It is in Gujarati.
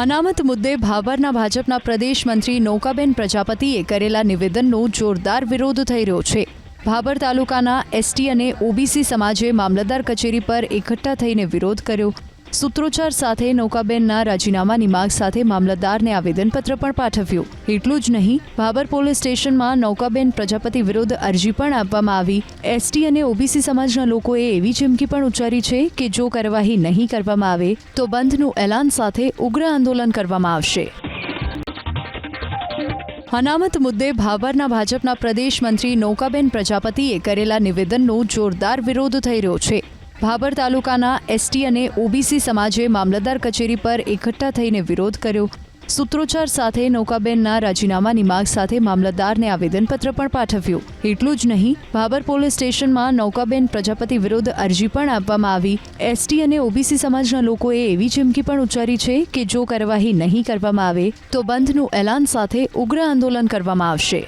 અનામત મુદ્દે ભાભરના ભાજપના પ્રદેશ મંત્રી નૌકાબેન પ્રજાપતિએ કરેલા નિવેદનનો જોરદાર વિરોધ થઈ રહ્યો છે. ભાભર તાલુકાના એસટી અને ઓબીસી સમાજે મામલતદાર કચેરી પર એકઠા થઈને વિરોધ કર્યો. સૂત્રોચ્ચાર સાથે નૌકાબેનના રાજીનામાની માંગ સાથે મામલતદારને આવેદનપત્ર પણ પાઠવ્યું. એટલું જ નહીં, ભાભર પોલીસ સ્ટેશનમાં નૌકાબેન પ્રજાપતિ વિરુદ્ધ અરજી પણ આપવામાં આવી. એસટી અને ઓબીસી સમાજના લોકોએ એવી ચીમકી પણ ઉચ્ચારી છે કે જો કાર્યવાહી નહીં કરવામાં આવે, તો બંધનું એલાન સાથે ઉગ્ર આંદોલન કરવામાં આવશે. અનામત મુદ્દે ભાભરના ભાજપના પ્રદેશ મંત્રી નૌકાબેન પ્રજાપતિએ કરેલા નિવેદનનો જોરદાર વિરોધ થઈ રહ્યો છે. ભાભર તાલુકાના એસટી અને ઓબીસી સમાજે મામલતદાર કચેરી પર એકઠા થઈને વિરોધ કર્યો. સૂત્રોચ્ચાર સાથે નૌકાબેનના રાજીનામાની માંગ સાથે મામલતદારને આવેદનપત્ર પણ પાઠવ્યું. એટલું જ નહીં ભાબર પોલીસ સ્ટેશનમાં નૌકાબેન પ્રજાપતિ વિરુદ્ધ અરજી પણ આપવામાં આવી. એસટી અને ઓબીસી સમાજના લોકોએ એવી ચીમકી પણ ઉચ્ચારી છે કે જો કાર્યવાહી નહીં કરવામાં આવે, તો બંધનું એલાન સાથે ઉગ્ર આંદોલન કરવામાં આવશે.